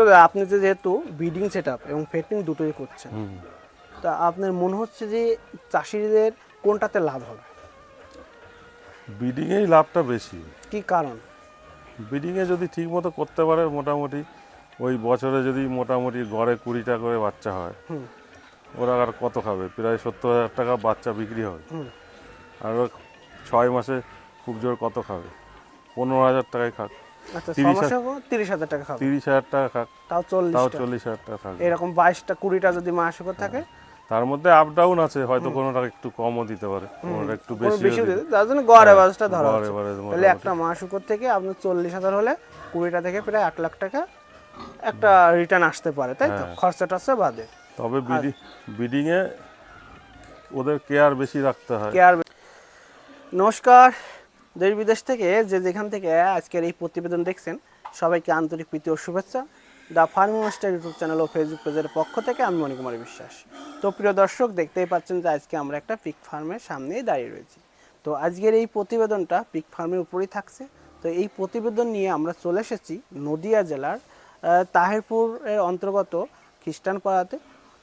তো আপনি যে যেহেতু ব্রিডিং সেট আপ এবং ফেটিং দুটোই করছেন তা আপনার মনে হচ্ছে যে চাষিদের কোনটাতে লাভ হবে? ব্রিডিংয়েই লাভটা বেশি। কি কারণ? ব্রিডিংয়ে যদি ঠিক মতো করতে পারে মোটামুটি ওই বছরে যদি মোটামুটি গড়ে কুড়িটা করে বাচ্চা হয় ওরা আর কত খাবে? প্রায় সত্তর হাজার টাকা বাচ্চা বিক্রি হবে হুম। আর ছয় মাসে খুব জোর কত খাবে? পনেরো হাজার টাকায় খাক। তিরিশ হাজার টাকা খাবে। তিরিশ হাজার টাকা খাক। তাও চল্লিশ তাও চল্লিশ হাজার টাকা এরকম বাইশটা কুড়িটা যদি মাসিক থাকে। তার মধ্যে আপ ডাউন আছে হয়তো কোনোটা একটু কমও দিতে পারে কোনোটা একটু বেশি দিতে তার জন্য গড় ধরা হচ্ছে। তাহলে একটা মাস উপর থেকে আপনার চল্লিশ হাজার হলে কুড়িটা থেকে প্রায় আট লাখ টাকা একটা রিটার্ন আসতে পারে তাই তো? হ্যাঁ। খরচা টরচা বাদে। তবে ব্রিডিং ব্রিডিংয়ে ওদের কেয়ার বেশি রাখতে হয়। কেয়ার নমস্কার দেশ বিদেশ থেকে যে যেখান থেকে আজকের এই প্রতিবেদন দেখছেন, সবাইকে আন্তরিক প্রীতি ও শুভেচ্ছা। The farming master YouTube channel O Facebook পেজের পক্ষ থেকে আমি মণিকুমার বিশ্বাস। তো প্রিয় দর্শক, দেখতেই পাচ্ছেন যে আজকে আমরা একটা পিক ফার্মের সামনেই দাঁড়িয়ে রয়েছি। তো আজকের এই প্রতিবেদনটা পিক ফার্মের উপরেই থাকছে। তো এই প্রতিবেদন নিয়ে আমরা চলে এসেছি নদিয়া জেলার তাহিরপুরের অন্তর্গত খ্রিস্টানপাড়াতে।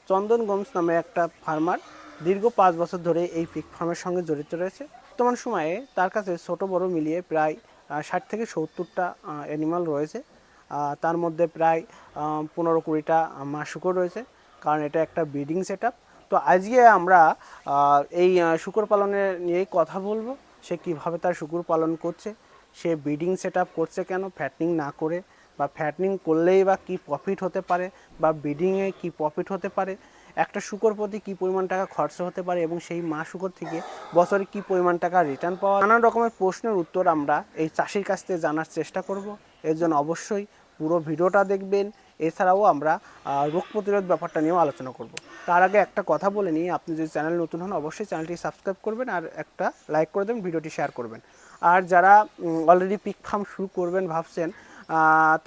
চন্দন গোমস নামে একটা ফার্মার দীর্ঘ পাঁচ বছর ধরে এই পিক ফার্মের সঙ্গে জড়িত রয়েছে। বর্তমান সময়ে তার কাছে ছোট বড় মিলিয়ে প্রায় ষাট থেকে সত্তরটা অ্যানিমাল রয়েছে। তার মধ্যে প্রায় পনেরো কুড়িটা মাসুকও রয়েছে। কারণ এটা একটা ব্রিডিং সেট তো আজকে আমরা এই শুকর পালনের নিয়েই কথা বলব। সে কীভাবে তার শুকুর পালন করছে, সে ব্রিডিং সেট করছে কেন ফ্যাটনিং না করে, বা ফ্যাটনিং করলেই বা কি প্রফিট হতে পারে, বা ব্রিডিংয়ে কি প্রফিট হতে পারে। একটা শুকর প্রতি কী পরিমাণ টাকা খরচ হতে পারে এবং সেই মা শুকর থেকে বছরে কী পরিমাণ টাকা রিটার্ন পাওয়া নানান রকমের প্রশ্নের উত্তর আমরা এই চাষির কাছ থেকে জানার চেষ্টা করব। এর জন্য অবশ্যই পুরো ভিডিওটা দেখবেন। এছাড়াও আমরা রোগ প্রতিরোধ ব্যাপারটা নিয়েও আলোচনা করব। তার আগে একটা কথা বলে নিই, আপনি যদি চ্যানেল নতুন হন অবশ্যই চ্যানেলটি সাবস্ক্রাইব করবেন আর একটা লাইক করে দেবেন, ভিডিওটি শেয়ার করবেন। আর যারা অলরেডি পিক ফার্ম শুরু করবেন ভাবছেন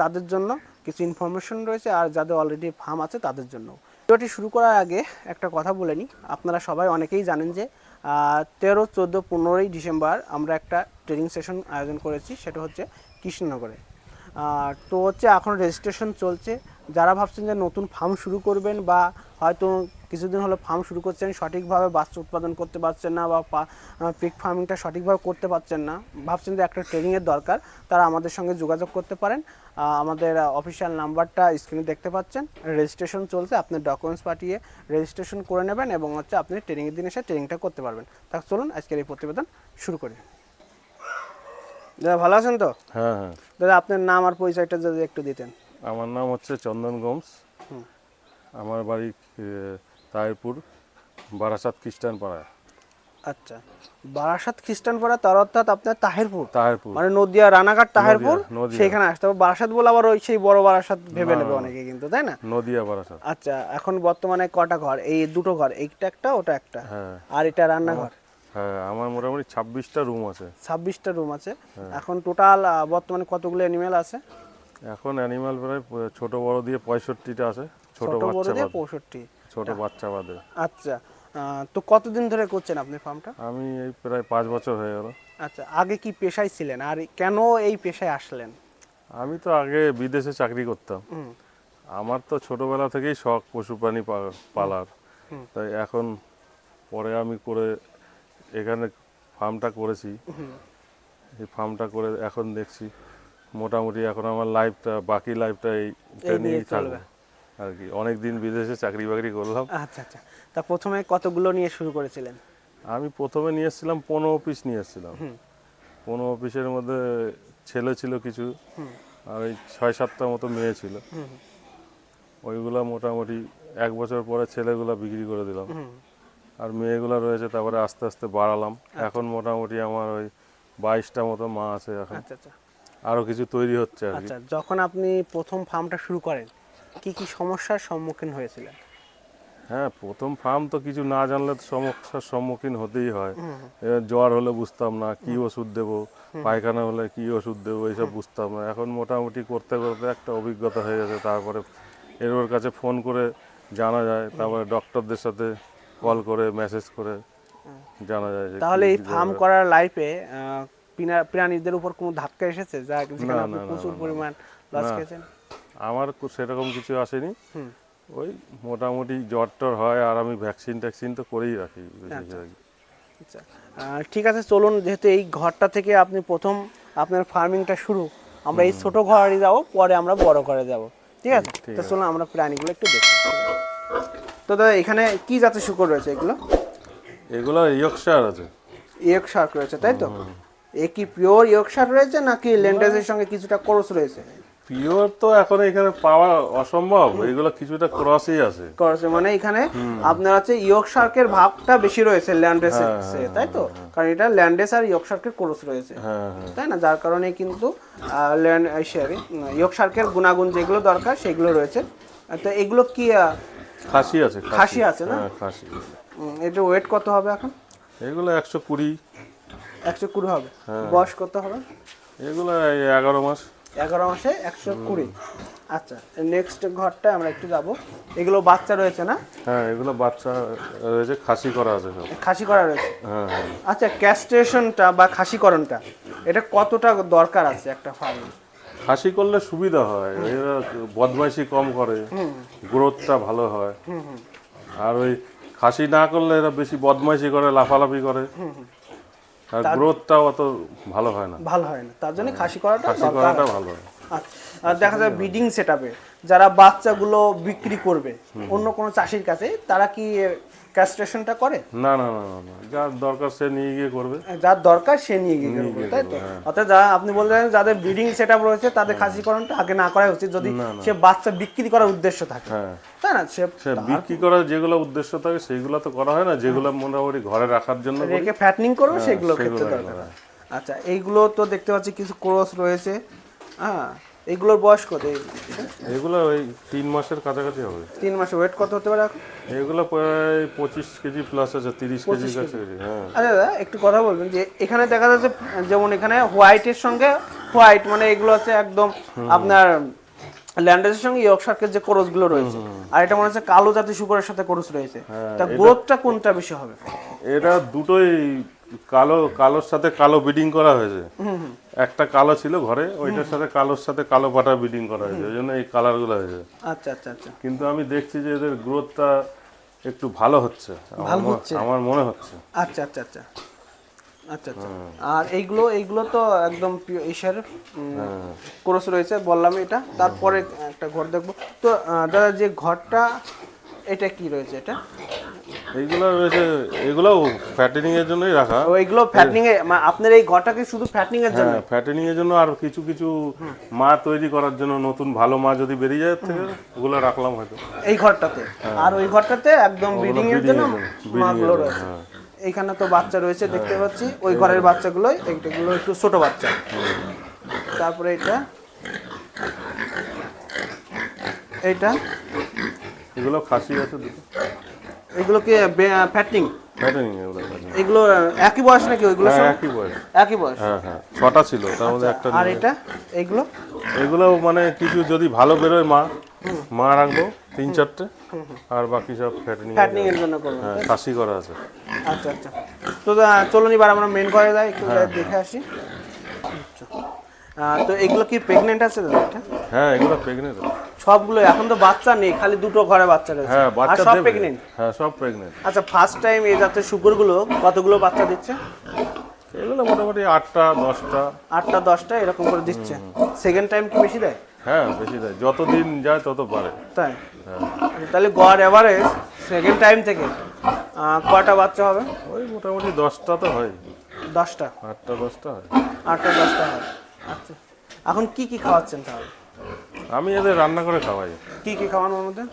তাদের জন্য কিছু ইনফরমেশন রয়েছে। আর যাদের অলরেডি ফার্ম আছে তাদের জন্য ভিডিওটি শুরু করার আগে একটা কথা বলে নিই। আপনারা সবাই অনেকেই জানেন যে তেরো, চোদ্দ, পনেরোই ডিসেম্বর আমরা একটা ট্রেনিং সেশন আয়োজন করেছি, সেটা হচ্ছে কৃষ্ণনগরে। তো হচ্ছে এখন রেজিস্ট্রেশন চলছে। যারা ভাবছেন যে নতুন ফার্ম শুরু করবেন বা হয়তো কিছুদিন হলো ফার্ম শুরু করছেন, সঠিকভাবে বাচ্চা উৎপাদন করতে পারছেন না বা পিক ফার্মিংটা সঠিকভাবে করতে পারছেন না, ভাবছেন যে একটা ট্রেনিংয়ের দরকার, তারা আমাদের সঙ্গে যোগাযোগ করতে পারেন। আমাদের অফিসিয়াল নাম্বারটা স্ক্রিনে দেখতে পাচ্ছেন। রেজিস্ট্রেশন চলছে আপনি ডকুমেন্টস পাঠিয়ে রেজিস্ট্রেশন করে নেবেন এবং হচ্ছে আপনি ট্রেনিংয়ের দিন এসে ট্রেনিংটা করতে পারবেন। তা চলুন আজকের এই প্রতিবেদন শুরু করি। দাদা ভালো আছেন তো? হ্যাঁ হ্যাঁ। দাদা আপনার নাম আর পরিচয়টা যদি একটু দিতেন। আমার নাম হচ্ছে চন্দন গোমস। আমার বাড়ি এ, বারাসাত খ্রিস্টান পাড়ায় আচ্ছা। বারাসাত খ্রিস্টানপাড়া তার অর্থাৎ আপনার তাহেরপুর। তাহিরপুর। মানে নদিয়া রানাঘাট তাহেরপুর। সেখানে আসতে হবে। বারাসাত বলে আবার ওই সেই বড় বারাসাত ভেবে নেবে। অনেকে কিন্তু তাই না? নদিয়া বারাসাত। আচ্ছা এখন বর্তমানে কটা ঘর? এই দুটো ঘর এইটা একটা ওটা একটা। হ্যাঁ। আর এটা রান্নাঘর? হ্যাঁ আমার মোটামুটি ছাব্বিশটা রুম আছে। ছাব্বিশটা রুম আছে। হ্যাঁ। এখন টোটাল বর্তমানে কতগুলো অ্যানিমেল আছে? এখন অ্যানিমাল প্রায় ছোট বড় দিয়ে পঁয়ষট্টিটা আছে। ছোট বাচ্চা দিয়ে পঁয়ষট্টি। ছোট বাচ্চা বাদে। আচ্ছা তো কতদিন ধরে করছেন আপনি ফার্মটা আমি এই প্রায় পাঁচ বছর হয়ে গেল। আচ্ছা আগে কি পেশায় ছিলেন আর কেন এই পেশায় আসলেন? আমি তো আগে বিদেশে চাকরি করতাম। আমার তো ছোটবেলা থেকেই শখ পশু প্রাণী পালার। তাই এখন পরে আমি করে এখানে ফার্মটা করেছি। এই ফার্মটা করে এখন দেখছি। মোটামুটি এখন আমার লাইফটা বাকি লাইফটা এই নিয়েই থাকবে। আর কি অনেক দিন বিদেশে চাকরি বাকরি করলাম। আচ্ছা আচ্ছা। তা প্রথমে কতগুলো নিয়ে শুরু করেছিলেন? আমি প্রথমে নিয়ে এসেছিলাম পনেরো পিস নিয়ে এসেছিলাম। পনেরো পিসের মধ্যে ছেলে ছিল কিছু আর ওই ছয় সাতটা মতো মেয়ে ছিল। ওইগুলা মোটামুটি এক বছর পরে ছেলেগুলা বিক্রি করে দিলাম। আর মেয়েগুলো রয়েছে তারপরে আস্তে আস্তে বাড়ালাম। এখন মোটামুটি আমার ওই বাইশটা মতো মা আছে এখন। আচ্ছা আচ্ছা। আরও কিছু তৈরি হচ্ছে আর আচ্ছা যখন আপনি প্রথম ফার্মটা শুরু করেন কি কি সমস্যার সম্মুখীন হয়েছিলেন? হ্যাঁ প্রথম ফার্ম তো কিছু না জানলে তো সমস্যার সম্মুখীন হতেই হয়। জ্বর হলে বুঝতাম না কি ওষুধ দেবো পায়খানা হলে কি ওষুধ দেবো এইসব বুঝতাম না। এখন মোটামুটি করতে করতে একটা অভিজ্ঞতা হয়ে গেছে। তারপরে এর ওর কাছে ফোন করে জানা যায় তারপরে ডক্টরদের সাথে কল করে মেসেজ করে জানা যায় তাহলে এই ফার্ম করার লাইফে প্রাণীদের উপর কোনো ধাক্কা এসেছে? যা প্রচুর। পরিমাণ লস খেয়েছেন? আমার সেরকম কিছু আসেনি। ওই মোটামুটি জ্বর টর হয় আর আমি ভ্যাকসিন ট্যাকসিন তো করেই রাখি বেশিরভাগই আচ্ছা। ঠিক আছে চলুন যেহেতু এই ঘরটা থেকে আপনি প্রথম আপনার ফার্মিংটা শুরু আমরা এই ছোট ঘরে যাব পরে আমরা বড় ঘরে যাব। ঠিক আছে? তো চলুন আমরা প্রাণীগুলো একটু দেখি। তো দাদা এখানে কি জাতের শুকর রয়েছে এগুলো? এগুলো ইয়কশার আছে। ইয়ক শার্ক রয়েছে তাই তো? এ কি পিওর ইয়ক শার্ক রয়েছে নাকি ল্যান্ডেজের সঙ্গে কিছুটা করস রয়েছে? পিওর তো এখন এখানে পাওয়া অসম্ভব। এগুলো কিছুটা ক্রসই আছে। করছে মানে এখানে আপনার আছে ইয়ক শার্কের ভাগটা বেশি রয়েছে ল্যান্ডেসের তাই তো? কারণ এটা ল্যান্ডেস আর ইয়ক শার্কের ক্রস রয়েছে। হ্যাঁ হ্যাঁ। তাই না? যার কারণে কিন্তু ল্যান্ড সরি ইয়ক শার্কের গুণাগুণ যেগুলো দরকার সেগুলো রয়েছে। তো এগুলো কি খাসি আছে খাসি। আছে না? হ্যাঁ খাসি। এটা ওয়েট কত হবে এখন? এগুলো একশো কুড়ি। একশো কুড়ি হবে। হ্যাঁ। বয়স কত হবে? এগুলো এগারো মাস। এগারো মাসে একশো কুড়ি। আচ্ছা নেক্সট ঘরটা আমরা একটু যাব। এগুলো বাচ্চা রয়েছে না? হ্যাঁ এগুলো বাচ্চা রয়েছে খাসি করা আছে খাসি করা রয়েছে? হ্যাঁ হ্যাঁ। আচ্ছা ক্যাস্ট্রেশনটা বা খাসিকরণটা এটা কতটা দরকার আছে একটা ফার্মে খাসি করলে সুবিধা হয় এরা বদমাইশি কম করে গ্রোথটা ভালো হয়। আর ওই খাসি না করলে এরা বেশি বদমাইশি করে লাফালাফি করে। আর গ্রোথটাও অত ভালো হয় না। ভালো হয় না। তার জন্য খাসি করাটা খাসি করাটা ভালো হয়। আচ্ছা, দেখা যায় ব্রিডিং সেট যারা বাচ্চাগুলো বিক্রি করবে অন্য কোনো চাষির কাছে তারা কি ক্যাস্ট্রেশনটা করে? না না না না যার দরকার সে নিয়ে গিয়ে করবে। যার দরকার সে নিয়ে গিয়ে করবে তাই তো? অর্থাৎ যারা আপনি বললেন যাদের ব্রিডিং সেট রয়েছে তাদের খাসিকরণটা আগে না করা উচিত যদি সে বাচ্চা বিক্রি করার উদ্দেশ্য থাকে। হ্যাঁ। তাই না? সে বিক্রি করার যেগুলো উদ্দেশ্য থাকে সেগুলো তো করা হয় না। যেগুলো মোটামুটি ঘরে রাখার জন্য রেখে ফ্যাটনিং করবে সেগুলো ক্ষেত্রে দরকার। আচ্ছা এইগুলো তো দেখতে পাচ্ছি কিছু ক্রস রয়েছে। হ্যাঁ এগুলোর বয়স কত? এগুলো ওই তিন মাসের কাছাকাছি হবে। তিন মাসে ওয়েট কত হতে পারে এগুলো প্রায় পঁচিশ কেজি প্লাস আছে তিরিশ কেজি। কাছাকাছি হ্যাঁ। আচ্ছা দাদা একটু কথা বলবেন যে এখানে দেখা যাচ্ছে যেমন এখানে হোয়াইটের সঙ্গে হোয়াইট মানে এগুলো হচ্ছে একদম আপনার ল্যান্ডেসের সঙ্গে ইয়র্কশার্কের যে কোরসগুলো রয়েছে আর এটা মনে হচ্ছে কালো জাতীয় শুকরের সাথে কোরস রয়েছে। তা গ্রোথটা কোনটা বেশি হবে? এটা দুটোই কালো কালোর সাথে কালো বিডিং করা হয়েছে। একটা কালো ছিল ঘরে ওইটার সাথে কালোর সাথে কালো পাটা বিডিং করা হয়েছে। ওই জন্য এই কালারগুলো হয়েছে। আচ্ছা আচ্ছা আচ্ছা। কিন্তু আমি দেখছি যে এদের গ্রোথটা একটু ভালো হচ্ছে। আমার ভালো হচ্ছে? আমার মনে হচ্ছে। আচ্ছা আচ্ছা আচ্ছা। আচ্ছা আচ্ছা। আর এইগুলো এইগুলো তো একদম ইসের ক্রস রয়েছে বললাম এটা। তারপরে একটা ঘর দেখব। তো দাদা যে ঘরটা এটা কি রয়েছে এটা? এইগুলো রয়েছে এগুলো ফ্যাটেনিং এর জন্যই রাখা। ও এইগুলো ফ্যাটনিং এ মানে আপনার এই ঘরটা কি শুধু ফ্যাটনিং এর জন্য? হ্যাঁ ফ্যাটেনিং এর জন্য আর কিছু কিছু মা তৈরি করার জন্য নতুন ভালো মা যদি বেরিয়ে যায় থেকে ওগুলো রাখলাম হয়তো। এই ঘরটাতে? আর ওই ঘরটাতে একদম ব্রিডিং এর জন্য মাগুলো রয়েছে। হ্যাঁ। এইখানে তো বাচ্চা রয়েছে দেখতে পাচ্ছি। ওই ঘরের বাচ্চাগুলোই এইগুলো একটু ছোট বাচ্চা। তারপরে এটা। এইটা এগুলো খাসি আছে দুটো। এগুলো কি ফ্যাটনিং ফ্যাটেনিং এগুলো এগুলো একই বয়স নাকি ওইগুলো হ্যাঁ সব? একই বয়স। একই বয়স। হ্যাঁ হ্যাঁ ছটা ছিল তার মধ্যে একটা আর এটা? এইগুলো এগুলো মানে কিছু যদি ভালো বেরোয় মা মা রাখব তিন চারটে আর বাকি সব ফ্যাটেনিং ফ্যাটনিং এর জন্য। করব হ্যাঁ খাসি করা আছে। আচ্ছা আচ্ছা। তো চলুন এবার আমরা মেন ঘরে যাই একটু দেখে আসি। আচ্ছা। তো এগুলো কি প্রেগনেন্ট আছে দাদা? হ্যাঁ এগুলো প্রেগনেন্ট সবগুলো এখন তো বাচ্চা নেই খালি দুটো ঘরে বাচ্চা রয়েছে। হ্যাঁ বাচ্চা সব দেবে। প্রেগনেন্ট হ্যাঁ সব প্রেগনেন্ট আচ্ছা ফার্স্ট টাইম এই জাতের শুকুরগুলো কতগুলো বাচ্চা দিচ্ছে? এগুলো মোটামুটি আটটা দশটা। আটটা দশটা এরকম করে দিচ্ছে। সেকেন্ড টাইম কি বেশি দেয়? হ্যাঁ বেশি দেয়। যত দিন যায় তত বাড়ে। তাই? হ্যাঁ। তাহলে গড় এভারেজ সেকেন্ড টাইম থেকে কয়টা বাচ্চা হবে? ওই মোটামুটি দশটা তো হয়। দশটা? আটটা দশটা হয়। আটটা দশটা হয়। আচ্ছা। এখন কি কি খাওয়াচ্ছেন তাহলে? আমি এদের রান্না করে খাওয়াই। কি কি খাওয়ানো মধ্যে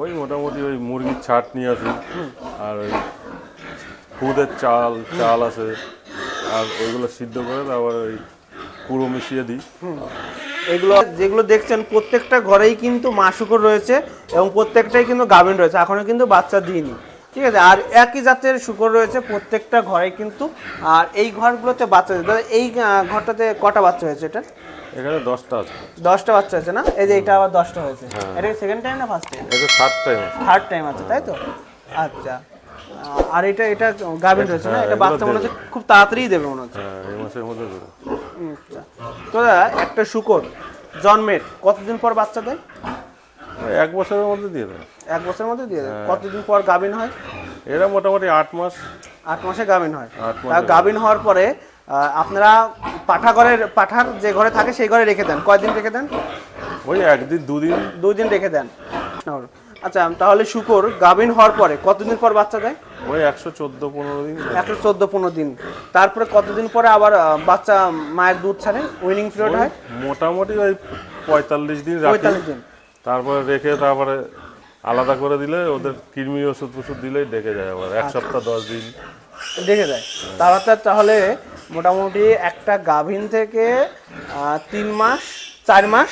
ওই মোটামুটি ওই মুরগির ছাট নিয়ে আসি আর ওই খুদের চাল চাল আছে আর ওইগুলো সিদ্ধ করে তারপর ওই কুড়ো মিশিয়ে দিই। এগুলো যেগুলো দেখছেন প্রত্যেকটা ঘরেই কিন্তু মা শুকর রয়েছে এবং প্রত্যেকটাই কিন্তু গাভিন রয়েছে এখনও কিন্তু বাচ্চা দিইনি। ঠিক আছে? আর একই জাতের শুকর রয়েছে প্রত্যেকটা ঘরে কিন্তু আর এই ঘরগুলোতে বাচ্চা এই ঘরটাতে কটা বাচ্চা হয়েছে এটা? এখানে দশটা আছে। দশটা বাচ্চা হয়েছে না? এই যে এটা আবার দশটা হয়েছে। এটা সেকেন্ড টাইম না ফার্স্ট টাইম এটা ষাটটাই আছে। থার্ড টাইম আছে তাই তো? আচ্ছা। আর এটা এটা গাভিন রয়েছে না? হ্যাঁ, এটা বাচ্চা মনে হচ্ছে খুব তাড়াতাড়ি দেবে মনে হচ্ছে। হ্যাঁ এই মাসের মধ্যে দেবে। আচ্ছা। তো একটা শুকর জন্মের কতদিন পর বাচ্চা দেয়? এক বছরের মধ্যে দিয়ে দেয় এক বছরের মধ্যে দিয়ে হ্যাঁ। দেয় কতদিন পর গাভিন হয়? এরা মোটামুটি আট মাস। আট মাসে গাভিন হয়। তা গাভিন হওয়ার পরে আপনারা পাঠা ঘরের পাঠার যে ঘরে থাকে সেই ঘরে রেখে দেন। কয়দিন রেখে দেন? ওই একদিন দুদিন। দুই দিন রেখে দেন। আচ্ছা তাহলে শুকর গাভিন হওয়ার পরে কতদিন পর বাচ্চা দেয়? ওই একশো চোদ্দ পনেরো দিন। একশো চোদ্দ পনেরো দিন। তারপরে কতদিন পরে আবার বাচ্চা মায়ের দুধ ছাড়ে? উইনিং পিরিয়ড হয়? মোটামুটি ওই পঁয়তাল্লিশ দিন পঁয়তাল্লিশ দিন। তারপরে রেখে তারপরে আলাদা করে দিলে ওদের কৃমি ওষুধ ফষুধ দিলেই ডেকে যায় আবার। এক সপ্তাহ দশ দিন। দেখে যায়। তাহলে তাহলে মোটামুটি একটা গাভিন থেকে তিন মাস চার মাস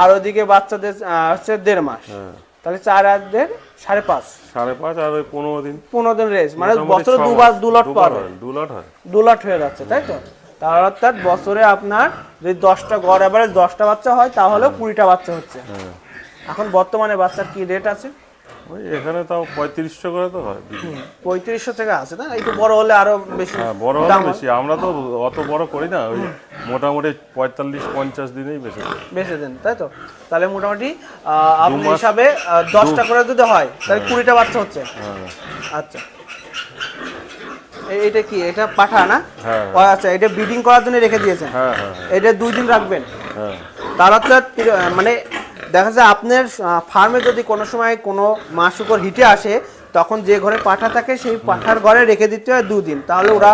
আর ওদিকে বাচ্চাদের হচ্ছে দেড় মাস। হ্যাঁ। তাহলে চার আর দেড় সাড়ে পাঁচ। সাড়ে পাঁচ আর ওই পনেরো দিন। পনেরো দিন রেস্ট মানে বছরে দুবার। দু লট হয়, দু লট হয়। দু লট হয়ে যাচ্ছে তাই তো? তার অর্থাৎ বছরে আপনার যদি দশটা গড় এভারেজ দশটা বাচ্চা হয় তাহলে কুড়িটা বাচ্চা হচ্ছে। হ্যাঁ। এখন বর্তমানে বাচ্চার কি রেট আছে? ওই এখানে তাও পঁয়ত্রিশশো করে তো হয়। পঁয়ত্রিশশো টাকা আছে না? একটু বড় হলে আরও বেশি হ্যাঁ বড় হলে বেশি। আমরা তো অত বড় করি না ওই মোটামুটি পঁয়তাল্লিশ পঞ্চাশ দিনেই বেশি বেশি দেন তাই তো? তাহলে মোটামুটি আহ, আপনার হিসাবে দশটা করে যদি হয় তাহলে কুড়িটা বাচ্চা হচ্ছে। হ্যাঁ। আচ্ছা। এটা কি? এটা পাঠা না? হ্যাঁ। আচ্ছা এটা ব্রিডিং করার জন্য রেখে দিয়েছেন। হ্যাঁ হ্যাঁ। হ্যাঁ, এটা দুই দিন রাখবেন। হ্যাঁ। তার অর্থাৎ মানে দেখা যায় আপনার ফার্মে যদি কোনো সময় কোনো মাস উপর হিটে আসে তখন যে ঘরে পাঠা থাকে সেই পাঠার ঘরে রেখে দিতে হয় দুদিন। তাহলে ওরা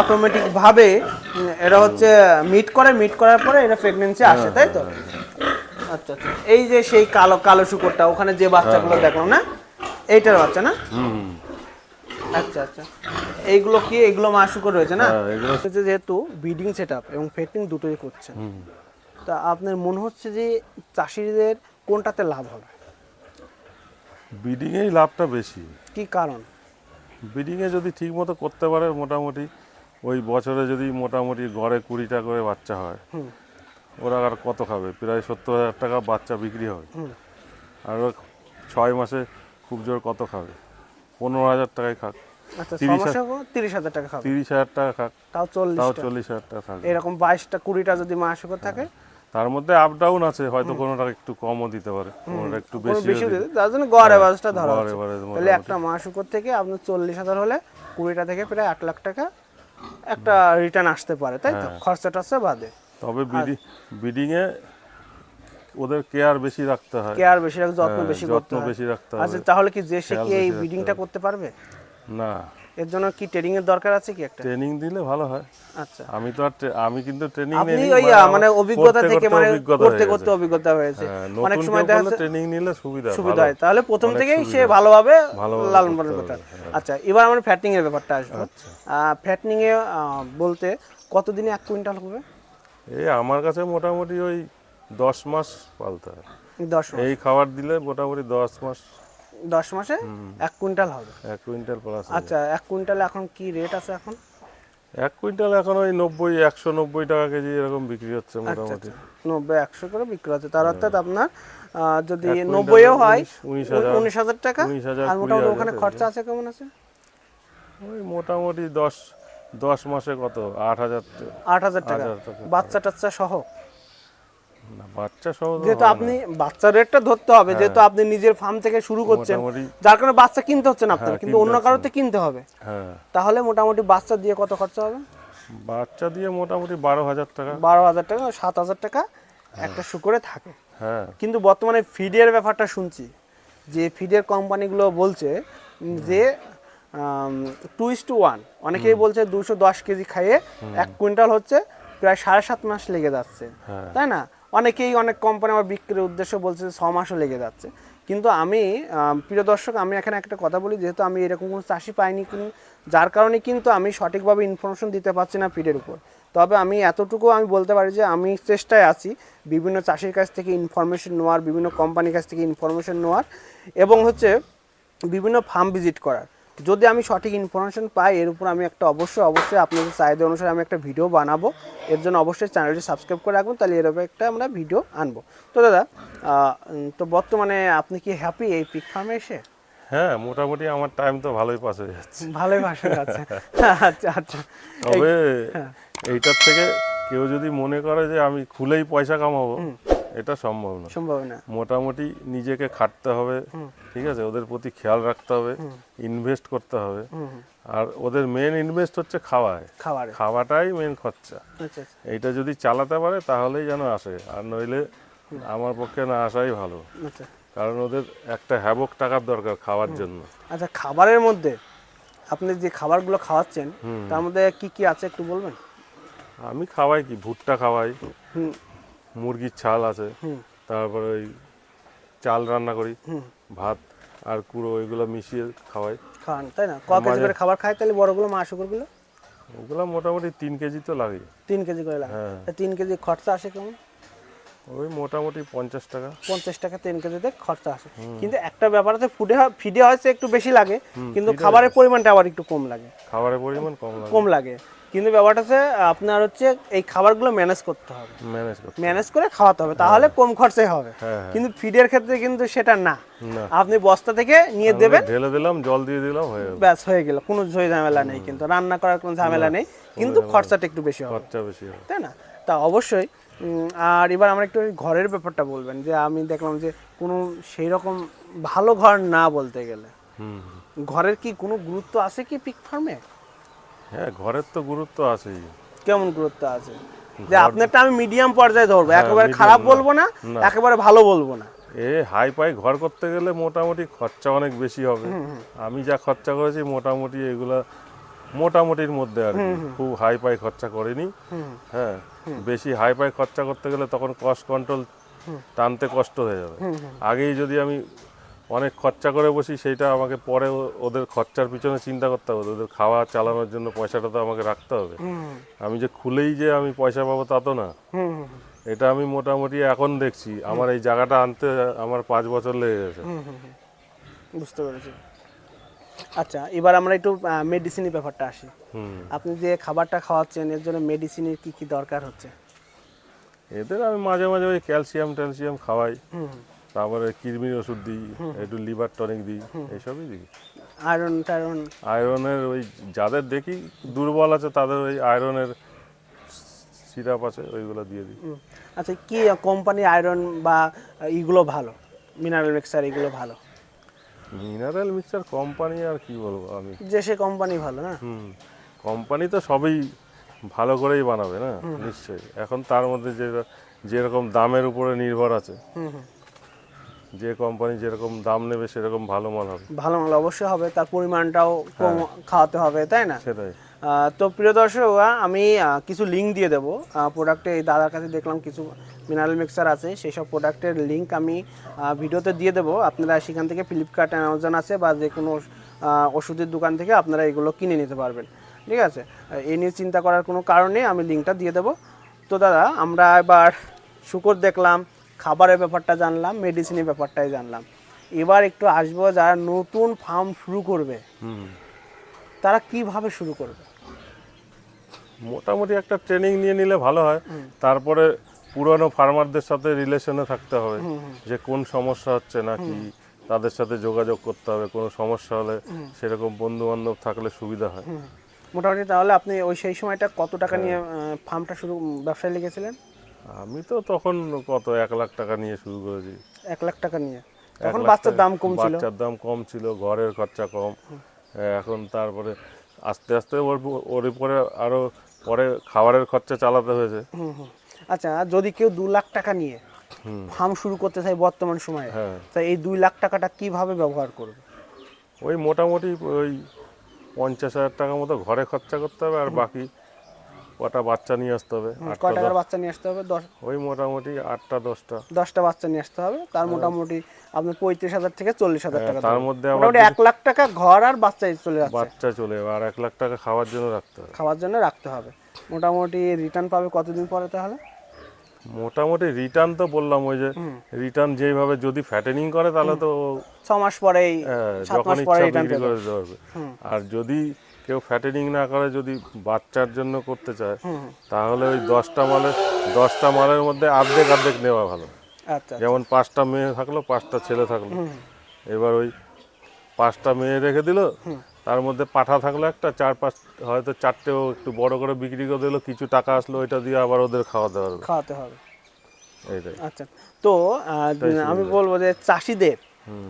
অটোমেটিকভাবে এরা হচ্ছে মিট করে মিট করার পরে এরা প্রেগনেন্সি আসে তাই তো? আচ্ছা আচ্ছা। এই যে সেই কালো কালো শুকরটা ওখানে যে বাচ্চাগুলো দেখলাম না? এইটার বাচ্চা না? আচ্ছা আচ্ছা। এইগুলো কি এগুলো মা শুকর রয়েছে না? হ্যাঁ, যেহেতু ব্রিডিং সেট আপ এবং ফেটিং দুটোই করছেন তা আপনার মনে হচ্ছে যে চাষিদের কোনটাতে লাভ হবে? ব্রিডিংয়েই লাভটা বেশি। কি কারণ? ব্রিডিংয়ে যদি ঠিক মতো করতে পারে মোটামুটি ওই বছরে যদি মোটামুটি গড়ে কুড়িটা করে বাচ্চা হয় ওরা আর কত খাবে? প্রায় সত্তর হাজার টাকা বাচ্চা বিক্রি হবে আর ওরা ছয় মাসে খুব জোর কত খাবে? পনেরো হাজার টাকায় খাক। আচ্ছা তিরিশ হাজার টাকা খাবে। তিরিশ হাজার টাকা খাক। তাও চল্লিশ তাও চল্লিশ হাজার টাকা থাকবে এরকম বাইশটা কুড়িটা যদি মা শুকর থাকে তার মধ্যে আপ ডাউন আছে হয়তো কোনোটা একটু কমও দিতে পারে কোনোটা একটু বেশি বেশি দিতে- তার জন্য গড় অ্যাভারেজটা ধরা। তাহলে একটা মাস উপর থেকে আপনার চল্লিশ হাজার হলে কুড়িটা থেকে প্রায় আট লাখ টাকা একটা রিটার্ন আসতে পারে তাই তো? হ্যাঁ। খরচা টরচা বাদে। তবে বিডিং এ ওদের কেয়ার বেশি রাখতে হয়। কেয়ার বেশি রাখ যত্ন হ্যাঁ, বেশি করতে হয়। রাখতে হবে। আচ্ছা তাহলে কি যে সে কি এই রাখতে করতে পারবে? না। এর জন্য কি ট্রেনিং এর দরকার আছে কি একটা? ট্রেনিং দিলে ভালো হয়। আচ্ছা। আমি তো আর আমি কিন্তু ট্রেনিং আপনি ওই মানে অভিজ্ঞতা থেকে মানে করতে করতে অভিজ্ঞতা হয়েছে। অনেক অনেক সময় দেখা যাচ্ছে ট্রেনিং নিলে সুবিধা সুবিধা হয়। তাহলে প্রথম থেকেই সে ভালোভাবে লালন পালন করতে হয়। আচ্ছা এবার আমরা ফ্যাটিং এর ব্যাপারটা আসব। ফ্যাটিং এ আহ, বলতে কতদিনে এক কুইন্টাল হবে? এই আমার কাছে মোটামুটি ওই দশ মাস পালতে হয়। এই খাবার দিলে মোটামুটি দশ মাস দশ মাসে এক কুইন্টাল হবে। এক কুইন্টাল প্লাস আচ্ছা এক কুইন্টাল এখন কি রেট আছে এখন? এক কুইন্টাল এখন ওই নব্বই একশো নব্বই টাকা কেজি এরকম বিক্রি হচ্ছে আচ্ছা মোটামুটি। আচ্ছা নব্বই একশো করে বিক্রি হচ্ছে। তার অর্থাৎ আপনার যদি নব্বইও হয় উনিশ- হাজার- টাকা? উনিশ হাজার, আর মোটামুটি ওখানে খরচা আছে কেমন আছে? ওই মোটামুটি দশ দশ মাসে কত? আট হাজার আট হাজার টাকা। বাচ্চা টাচ্চা সহ? বাচ্চা সহ যেহেতু আপনি বাচ্চার রেটটা ধরতে হবে যেহেতু আপনি নিজের ফার্ম থেকে শুরু করছেন হ্যাঁ। যার কারণে বাচ্চা কিনতে হচ্ছে না আপনার হ্যাঁ, কিন্তু অন্য কিনতে কারোতে কিনতে হবে। হ্যাঁ। তাহলে মোটামুটি বাচ্চা দিয়ে কত খরচা হবে? বাচ্চা দিয়ে মোটামুটি বারো হাজার টাকা। বারো হাজার টাকা সাত হাজার টাকা একটা শুকরে থাকে। হ্যাঁ। কিন্তু বর্তমানে ফিডের ব্যাপারটা শুনছি যে ফিডের কোম্পানিগুলো বলছে যে টু ইস টু ওয়ান অনেকেই বলছে দুশো দশ কেজি খাইয়ে এক কুইন্টাল হচ্ছে প্রায় সাড়ে সাত মাস লেগে যাচ্ছে। হ্যাঁ। তাই না? অনেকেই অনেক কোম্পানি আমার বিক্রির উদ্দেশ্য বলছে ছ মাসও লেগে যাচ্ছে। কিন্তু আমি প্রিয় দর্শক, আমি এখানে একটা কথা বলি, যেহেতু আমি এরকম কোনো চাষি পাইনি যার কারণে কিন্তু আমি সঠিকভাবে ইনফরমেশন দিতে পারছি না ফিডের উপর। তবে আমি এতটুকু আমি বলতে পারি যে আমি চেষ্টায় আছি বিভিন্ন চাষির কাছ থেকে ইনফরমেশন নেওয়ার, বিভিন্ন কোম্পানির কাছ থেকে ইনফরমেশন নেওয়ার এবং হচ্ছে বিভিন্ন ফার্ম ভিজিট করার। যদি আমি সঠিক ইনফরমেশন পাই এর উপর আমি একটা অবশ্যই অবশ্যই আপনাদের চাহিদা অনুসারে আমি একটা ভিডিও বানাবো। এর জন্য অবশ্যই চ্যানেলটি সাবস্ক্রাইব করে রাখবেন তাহলে এরকম একটা আমরা ভিডিও আনব। তো দাদা তো বর্তমানে আপনি কি হ্যাপি এই পিক ফার্মে এসে? হ্যাঁ মোটামুটি আমার টাইম তো ভালোই পাস হয়ে যাচ্ছে। ভালোই ভাষা আছে আচ্ছা আচ্ছা। তবে এইটার থেকে কেউ যদি মনে করে যে আমি খুলেই পয়সা কামাবো এটা সম্ভব না সম্ভব না। মোটামুটি নিজেকে খাটতে হবে ঠিক আছে? ওদের প্রতি খেয়াল রাখতে হবে ইনভেস্ট করতে হবে। আর ওদের মেন ইনভেস্ট হচ্ছে খাওয়ায়। খাবারে খাওয়াটাই মেন খরচা। আচ্ছা আচ্ছা। এইটা যদি চালাতে পারে তাহলেই যেন আসে। আর নইলে আমার পক্ষে না আসাই ভালো। আচ্ছা। কারণ ওদের একটা হ্যাবক টাকার দরকার খাওয়ার জন্য। আচ্ছা খাবারের মধ্যে আপনি যে খাবারগুলো খাওয়াচ্ছেন তার মধ্যে কি কি আছে একটু বলবেন? আমি খাওয়াই কি? ভুট্টা খাওয়াই। মুরগির ছাল আছে তারপরে ওই চাল রান্না করি ভাত আর কুড়ো ওইগুলো মিশিয়ে খাওয়াই। খাওয়ান তাই না? ক কেজি করে খাবার খায় তাহলে বড়গুলো মা শুকরগুলো ওগুলো মোটামুটি তিন কেজি তো লাগে। তিন কেজি করে লাগে? হ্যাঁ। তিন কেজি খরচা আসে কেমন? ওই মোটামুটি পঞ্চাশ টাকা। পঞ্চাশ টাকা তিন কেজিতে খরচা আসে। কিন্তু একটা ব্যাপার আছে ফুডে ফিডে হয়তো একটু বেশি লাগে কিন্তু খাবারের পরিমাণটা আবার একটু কম লাগে। খাবারের পরিমাণ কম লাগে। কম লাগে। কিন্তু ব্যাপারটা হচ্ছে আপনার হচ্ছে এই খাবারগুলো ম্যানেজ করতে হবে। ম্যানেজ করতে ম্যানেজ করে খাওয়াতে হবে তাহলে কম খরচায় হবে। হ্যাঁ, হ্যাঁ। কিন্তু ফিডের ক্ষেত্রে কিন্তু সেটা না। আপনি বস্তা থেকে নিয়ে দেবেন। ঢেলে দিলাম জল দিয়ে দিলাম হয়ে গেল। ব্যাস হয়ে গেল। কোনো ঝামেলা নেই কিন্তু। রান্না করার কোনো ঝামেলা নেই। কিন্তু খরচাটা একটু বেশি হবে। খরচা বেশি হবে। তাই না? তা অবশ্যই আর এবার আমরা একটু ঘরের ব্যাপারটা বলবেন যে আমি দেখলাম যে কোনো সেই রকম ভালো ঘর না বলতে গেলে। হুম। ঘরের কি কোনো গুরুত্ব আছে কি পিক ফার্মে? হ্যাঁ ঘরের তো গুরুত্ব আছেই। কেমন গুরুত্ব আছে? যে আপনারটা আমি মিডিয়াম পর্যায়ে ধরবো একেবারে হ্যাঁ, খারাপ বলব না। একেবারে ভালো বলব না। এ হাই পাই ঘর করতে গেলে মোটামুটি খরচা অনেক বেশি হবে। আমি যা খরচা করেছি মোটামুটি এগুলা মোটামুটির মধ্যে আর খুব হাই পাই খরচা করিনি। হ্যাঁ বেশি হাই পাই খরচা করতে গেলে তখন কস্ট কন্ট্রোল টানতে কষ্ট হয়ে যাবে। আগেই যদি আমি অনেক খরচা করে বসি সেইটা আমাকে পরে ওদের খরচার পিছনে চিন্তা করতে হবে। ওদের খাওয়া চালানোর জন্য পয়সাটা তো আমাকে রাখতে হবে। আমি যে খুলেই যে আমি পয়সা পাবো তা তো না। এটা আমি মোটামুটি এখন দেখছি। আমার এই জায়গাটা আনতে আমার পাঁচ বছর লেগে গেছে। বুঝতে পেরেছি। আচ্ছা এবার আমরা একটু মেডিসিনের ব্যাপারটা আসি। আপনি যে খাবারটা খাওয়াচ্ছেন এর জন্য মেডিসিনের কি কি দরকার হচ্ছে? এদের আমি মাঝে মাঝে ওই ক্যালসিয়াম ট্যালসিয়াম খাওয়াই। তারপরে কৃমির ওষুধ দিই একটু লিভার টনিক দিই এইসবই দিই। আয়রন টায়রন। আয়রনের ওই যাদের দেখি দুর্বল আছে তাদের ওই আয়রনের সিরাপ আছে ওইগুলো দিয়ে দিই। আচ্ছা কি কোম্পানি আয়রন বা ইগুলো ভালো? মিনারেল মিক্সার এগুলো ভালো? মিনারেল মিক্সচার কোম্পানি আর কি বলব আমি? যে সে কোম্পানি ভালো না? হুম কোম্পানি তো সবই ভালো করেই বানাবে না? নিশ্চয়ই। এখন তার মধ্যে যে যেরকম দামের উপরে নির্ভর আছে। হুম। যে কোম্পানি যেরকম দাম নেবে সেরকম ভালো মাল হবে। ভালো মাল অবশ্যই হবে তার পরিমাণটাও কম খাওয়াতে হবে তাই না? সেটাই। তো প্রিয় দর্শক আমি কিছু লিঙ্ক দিয়ে দেবো। প্রোডাক্টে এই দাদার কাছে দেখলাম কিছু মিনারেল মিক্সার আছে সেই সব প্রোডাক্টের লিঙ্ক আমি ভিডিওতে দিয়ে দেবো। আপনারা সেখান থেকে ফ্লিপকার্ট অ্যামাজন আছে বা যে কোনো ওষুধের দোকান থেকে আপনারা এগুলো কিনে নিতে পারবেন। ঠিক আছে? এই নিয়ে চিন্তা করার কোনো কারণে আমি লিঙ্কটা দিয়ে দেবো। তো দাদা আমরা এবার শুকর দেখলাম। খাবারের ব্যাপারটা জানলাম মেডিসিনের ব্যাপারটাই জানলাম। এবার একটু আসব যারা নতুন ফার্ম শুরু করবে। হুম। তারা কীভাবে শুরু করবে? মোটামুটি একটা ট্রেনিং নিয়ে নিলে ভালো হয়। তারপরে পুরনো ফার্মারদের সাথে রিলেশনে থাকতে হবে। যে কোন সমস্যা হচ্ছে নাকি তাদের সাথে যোগাযোগ করতে হবে। কোনো সমস্যা হলে সেরকম বন্ধু বান্ধব থাকলে সুবিধা হয়। মোটামুটি তাহলে আপনি ওই সেই সময়টা কত টাকা নিয়ে ফার্মটা শুরু ব্যবসায় লিখেছিলেন? আমি তো তখন কত এক লাখ টাকা নিয়ে শুরু করেছি। এক লাখ টাকা নিয়ে? তখন বাচ্চার দাম কম ছিল। বাচ্চার দাম কম ছিল ঘরের খরচা কম। এখন তারপরে আস্তে আস্তে ওর ওর উপরে আরও পরে খাবারের খরচা চালাতে হয়েছে। আচ্ছা যদি কেউ দু লাখ টাকা নিয়ে ফার্ম শুরু করতে চায় বর্তমান সময়ে হ্যাঁ। তা এই দুই লাখ টাকাটা কীভাবে ব্যবহার করবে? ওই মোটামুটি ওই পঞ্চাশ হাজার টাকা মতো ঘরে খরচা করতে হবে আর বাকি কটা বাচ্চা নিয়ে আসতে হবে? কটা বাচ্চা নিয়ে আসতে হবে? দশ। ওই মোটামুটি আটটা দশটা। দশটা বাচ্চা নিয়ে আসতে হবে। তার মোটামুটি আপনি পঁয়ত্রিশ হাজার থেকে চল্লিশ হাজার হ্যাঁ, টাকা তার মধ্যে মোটামুটি এক লাখ টাকা ঘর আর বাচ্চাই চলে যাচ্ছে। বাচ্চা চলে যাবে। আর এক লাখ টাকা খাওয়ার জন্য রাখতে হবে। খাওয়ার জন্য রাখতে হবে। মোটামুটি রিটার্ন পাবে কতদিন পরে তাহলে? মোটামুটি রিটার্ন তো বললাম ওই যে রিটার্ন যেইভাবে যদি ফ্যাটেনিং করে তাহলে তো ছ মাস পরেই হ্যাঁ, যখন ইচ্ছা বিক্রি করে দিতে পারবে আর যদি কেউ ফ্যাটেনিং না করে যদি বাচ্চার জন্য করতে চায় তাহলে ওই দশটা মালের দশটা মালের মধ্যে অর্ধেক অর্ধেক নেওয়া ভালো। আচ্ছা যেমন পাঁচটা মেয়ে থাকল পাঁচটা ছেলে থাকল। এবার ওই পাঁচটা মেয়ে রেখে দিল তার মধ্যে পাঠা থাকল একটা চার পাঁচ হয়তো চারটেও একটু বড় করে বিক্রি করে দিলো কিছু টাকা আসলো ওইটা দিয়ে আবার ওদের খাওয়াতে পারবে খাওয়াতে হবে। এইটাই। আচ্ছা তো আমি বলব যে চাষিদের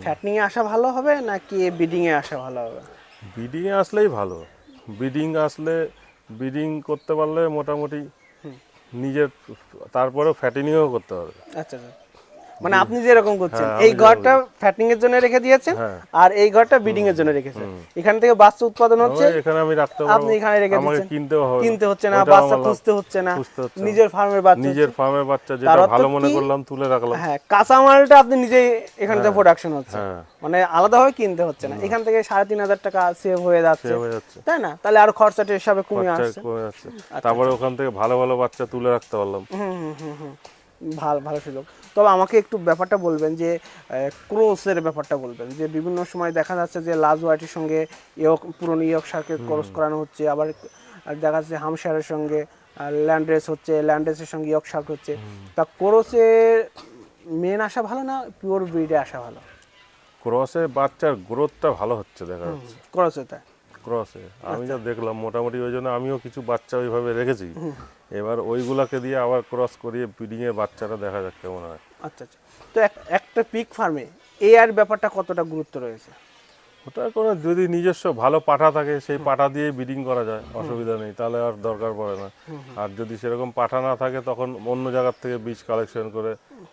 ফ্যাটনিং এ আসা ভালো হবে নাকি বিডিং এ আসা ভালো হবে? বিডিংয়ে আসলেই ভালো। ব্রিডিং আসলে ব্রিডিং করতে পারলে মোটামুটি নিজের তারপরেও ফ্যাটিনিংও করতে পারবে আচ্ছা আচ্ছা। মানে আপনি যেরকম করছেন হ্যাঁ, এই ঘরটা ফ্যাটিং এর জন্য রেখে দিয়েছেন হ্যাঁ। আর এই ঘরটা বিডিং এর জন্য রেখেছেন। এখান থেকে বাচ্চা উৎপাদন হচ্ছে এখানে আমি রাখতে পারব। আপনি এখানে রেখে দিচ্ছেন। কিনতেও হবে। কিনতে হচ্ছে না বাচ্চা খুঁজতে হচ্ছে না। হচ্ছে। নিজের ফার্মের বাচ্চা নিজের ফার্মের বাচ্চা যেটা ভালো মনে করলাম তুলে রাখলাম। হ্যাঁ কাঁচামালটা আপনি নিজেই এখান থেকে প্রোডাকশন হচ্ছে। হ্যাঁ। মানে আলাদাভাবে কিনতে হচ্ছে না। এখান থেকে সাড়ে তিন হাজার টাকা সেভ হয়ে যাচ্ছে। হয়ে তাই না? তাহলে আর খরচাটা হিসাবে কমে আসছে। কমে তারপরে ওখান থেকে ভালো ভালো বাচ্চা তুলে রাখতে পারলাম। হুম হুম হুম। ভালো ভালো সুযোগ। তবে আমাকে একটু ব্যাপারটা বলবেন যে ক্রোসের ব্যাপারটা বলবেন যে বিভিন্ন সময় দেখা যাচ্ছে যে লাজ ওয়াইটের সঙ্গে ইয়ক পুরনো ইয়ক সারকে ক্রস করানো হচ্ছে আবার দেখা যাচ্ছে হামশারের সঙ্গে ল্যান্ড রেস হচ্ছে ল্যান্ড রেসের সঙ্গে ইয়ক শার্ক হচ্ছে। তা ক্রোসের মেন আসা ভালো না পিওর ব্রিডে আসা ভালো? ক্রসে বাচ্চার গ্রোথটা ভালো হচ্ছে দেখা যাচ্ছে। ক্রসে তাই। ক্রসে আমি আচ্ছা। যা দেখলাম মোটামুটি ওই জন্য আমিও কিছু বাচ্চা ওইভাবে রেখেছি। এবার ওইগুলাকে দিয়ে আবার ক্রস করিয়ে ব্রিডিং এর বাচ্চাটা দেখা যাক কেমন হয়। আচ্ছা আচ্ছা। তো একটা পিক ফার্মে এ আর ব্যাপারটা কতটা গুরুত্ব রয়েছে? ওটা কোনো যদি নিজস্ব ভালো পাঠা থাকে সেই পাঠা দিয়ে ব্রিডিং করা যায় অসুবিধা নেই তাহলে আর দরকার পড়ে না। আর যদি সেরকম পাঠা না থাকে তখন অন্য জায়গার থেকে বীজ কালেকশন করে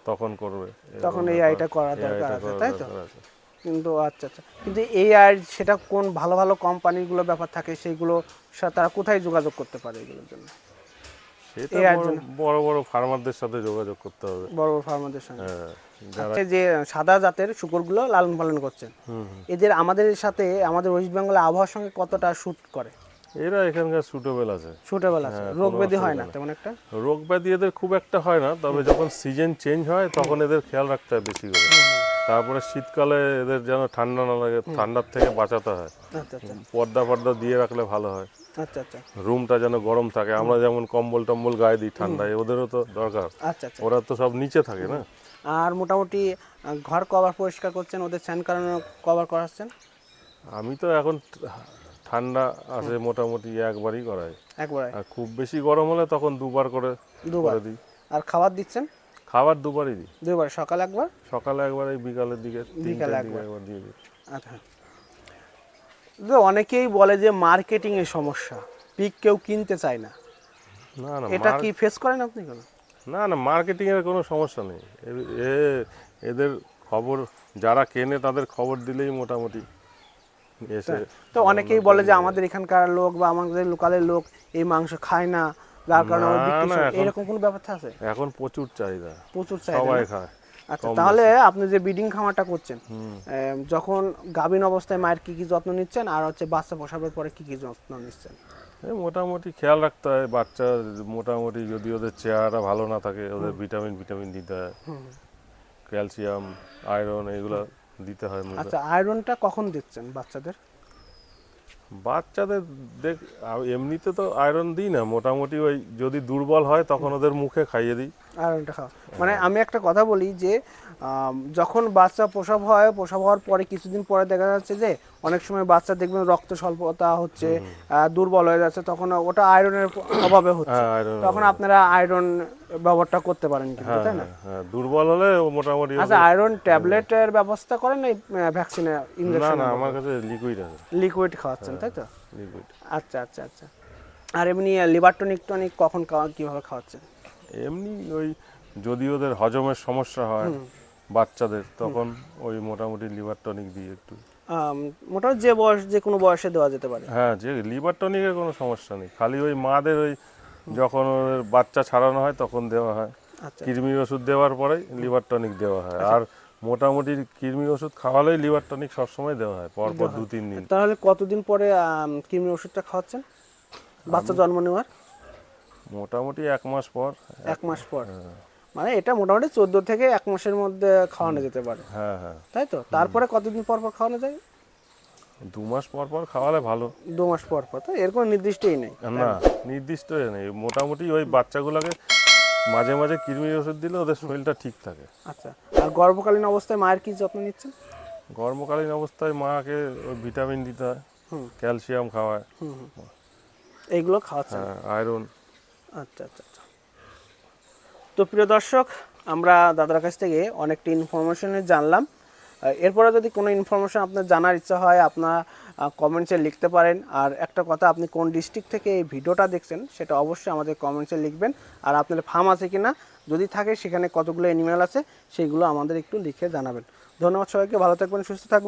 তখন করবে। তখন এই আইটা করা দরকার আছে, তাই তো? কিন্তু আচ্ছা আচ্ছা। কিন্তু এই আর সেটা কোন ভালো ভালো কোম্পানিগুলো ব্যাপার থাকে সেইগুলো তারা কোথায় যোগাযোগ করতে পারে এগুলোর জন্য? সেটা বড়- বড় ফার্মারদের সাথে যোগাযোগ করতে হবে। বড় বড় ফার্মারদের সঙ্গে হ্যাঁ আচ্ছা, যে সাদা জাতের শুকরগুলো লালন পালন করছেন। এদের আমাদের সাথে আমাদের ওয়েস্ট বেঙ্গলের আবহাওয়ার সঙ্গে কতটা শুট করে? এরা এখানকার সুটেবল আছে। সুটেবল আছে। হ্যাঁ, রোগ ব্যাধি হয় না তেমন একটা? রোগ ব্যাধি এদের খুব একটা হয় না তবে যখন সিজন চেঞ্জ হয় তখন এদের খেয়াল রাখতে হয় বেশি করে। তারপরে শীতকালে এদের যেন ঠান্ডা না লাগে ঠান্ডার থেকে বাঁচাতে হয়। আচ্ছা আচ্ছা পর্দা পর্দা দিয়ে রাখলে ভালো হয়। আচ্ছা আচ্ছা। রুমটা যেন গরম থাকে আমরা যেমন কম্বল টম্বল গায়ে দিই ঠান্ডায় ওদেরও তো দরকার। আচ্ছা আচ্ছা। ওরা তো সব নিচে থাকে না? আর মোটামুটি ঘর কভার পরিষ্কার করছেন ওদের স্যান কারণে কভার করাচ্ছেন? আমি তো এখন ঠান্ডা আছে মোটামুটি একবারই করাই। একবারে? আর খুব বেশি গরম হলে তখন দুবার করে দুবার। দিই। আর খাবার দিচ্ছেন? খাবার দুবারই দিই। দুবার সকাল একবার? সকালে একবার এই বিকালের দিকে বিকালে একবার। দিয়ে দিই। আচ্ছা। তো অনেকেই বলে যে মার্কেটিং এর সমস্যা। পিক কেউ কিনতে চায় না। না না এটা কি ফেস করেন আপনি কোনো? না না মার্কেটিং এর কোনো সমস্যা নেই। এ এদের খবর যারা কেনে তাদের খবর দিলেই মোটামুটি এসে তো অনেকেই বলে যে আমাদের এখানকার লোক বা আমাদের লোকালের লোক এই মাংস খায় না। যার কারণে আমার বিক্রি এরকম কোনো ব্যাপার আছে? এখন প্রচুর চাহিদা। প্রচুর চাহিদা সবাই না? খায় আচ্ছা তাহলে আপনি যে ব্রিডিং খামারটা করছেন এম, যখন গাভীন অবস্থায় মায়ের কি কি যত্ন নিচ্ছেন আর হচ্ছে বাচ্চা প্রসবের পরে কি কি যত্ন নিচ্ছেন? এই মোটামুটি খেয়াল রাখতে হয় বাচ্চা মোটামুটি যদি ওদের চেহারা ভালো না থাকে ওদের ভিটামিন ভিটামিন দিতে হয়। ক্যালসিয়াম আয়রন এগুলো দিতে হয় মুখে। আচ্ছা আয়রনটা কখন দিচ্ছেন বাচ্চাদের? বাচ্চাদের দেখ এমনিতে তো আয়রন দিই না মোটামুটি ওই যদি দুর্বল হয় তখন ওদের মুখে খাইয়ে দিই। আয়রনটা খাওয়া মানে আমি একটা কথা বলি যে যখন বাচ্চা প্রসব হয় প্রসব হওয়ার পরে কিছুদিন পরে দেখা যাচ্ছে যে অনেক সময় বাচ্চা দেখবেন রক্ত স্বল্পতা হচ্ছে দুর্বল হয়ে যাচ্ছে তখন ওটা আয়রনের অভাবে হচ্ছে। হ্যাঁ তখন আপনারা আয়রন ব্যবহারটা করতে পারেন কিন্তু হ্যাঁ তাই না? হ্যাঁ, হ্যাঁ দুর্বল হলে ও মোটামুটি আচ্ছা আয়রন ট্যাবলেটের ব্যবস্থা করেন এই ভ্যাকসিনে ইনজেকশন না আমার কাছে লিকুইড আছে। লিকুইড খাওয়াচ্ছেন তাই তো? লিকুইড আচ্ছা আচ্ছা আচ্ছা। আর এমনি লিভার টনিক টনিক কখন খাওয়া কীভাবে খাওয়াচ্ছেন? এমনি ওই যদি ওদের হজমের সমস্যা হয় বাচ্চাদের তখন ওই মোটামুটি লিভার টনিক দিই একটু। মোটামুটি যে বয়স যে কোনো বয়সে দেওয়া যেতে পারে। হ্যাঁ যে লিভার টনিকের কোনো সমস্যা নেই। খালি ওই মাদের ওই যখন ওদের বাচ্চা ছাড়ানো হয় তখন দেওয়া হয়। আচ্ছা। কৃমি ওষুধ দেওয়ার পরেই লিভার টনিক দেওয়া হয়। আর মোটামুটি কৃমি ওষুধ খাওয়ালেই লিভার টনিক সবসময় দেওয়া হয় পরপর দু তিন দিন। তাহলে কতদিন পরে কৃমির ওষুধটা খাওয়াচ্ছেন? বাচ্চা জন্ম নেওয়ার? মোটামুটি এক মাস পর। এক মাস পর। মানে এটা মোটামুটি চোদ্দ থেকে এক মাসের মধ্যে খাওয়ানো যেতে পারে। হ্যাঁ হ্যাঁ। তাই তো? তারপরে কতদিন পর পর খাওয়ানো যায়? দু মাস পর পর খাওয়ালে ভালো। দু মাস পর পর তো এর কোনো নির্দিষ্টই নেই। না নির্দিষ্ট নেই। মোটামুটি ওই বাচ্চাগুলোকে মাঝে মাঝে কৃমি ওষুধ দিলে ওদের শরীরটা ঠিক থাকে। আচ্ছা আর গর্ভকালীন অবস্থায় মায়ের কি যত্ন নিচ্ছেন? গরমকালীন অবস্থায় মাকে ওই ভিটামিন দিতে হয় ক্যালসিয়াম খাওয়ায়। এইগুলো খাওয়াচ্ছেন? হ্যাঁ আয়রন। আচ্ছা আচ্ছা আচ্ছা। তো প্রিয় দর্শক আমরা দাদার কাছ থেকে অনেকটা ইনফরমেশন জানলাম। এরপরে যদি কোনো ইনফরমেশন আপনার জানার ইচ্ছা হয়, আপনার কমেন্টসে লিখতে পারেন। আর একটা কথা, আপনি কোন ডিস্ট্রিক্ট থেকে এই ভিডিওটা দেখছেন, সেটা অবশ্যই আমাদের কমেন্টসে লিখবেন। আর আপনার ফার্ম আছে কি না যদি থাকে, সেখানে কতগুলো অ্যানিমেল আছে সেইগুলো আমাদের একটু লিখে জানাবেন। ধন্যবাদ সবাইকে, ভালো থাকবেন, সুস্থ থাকবেন।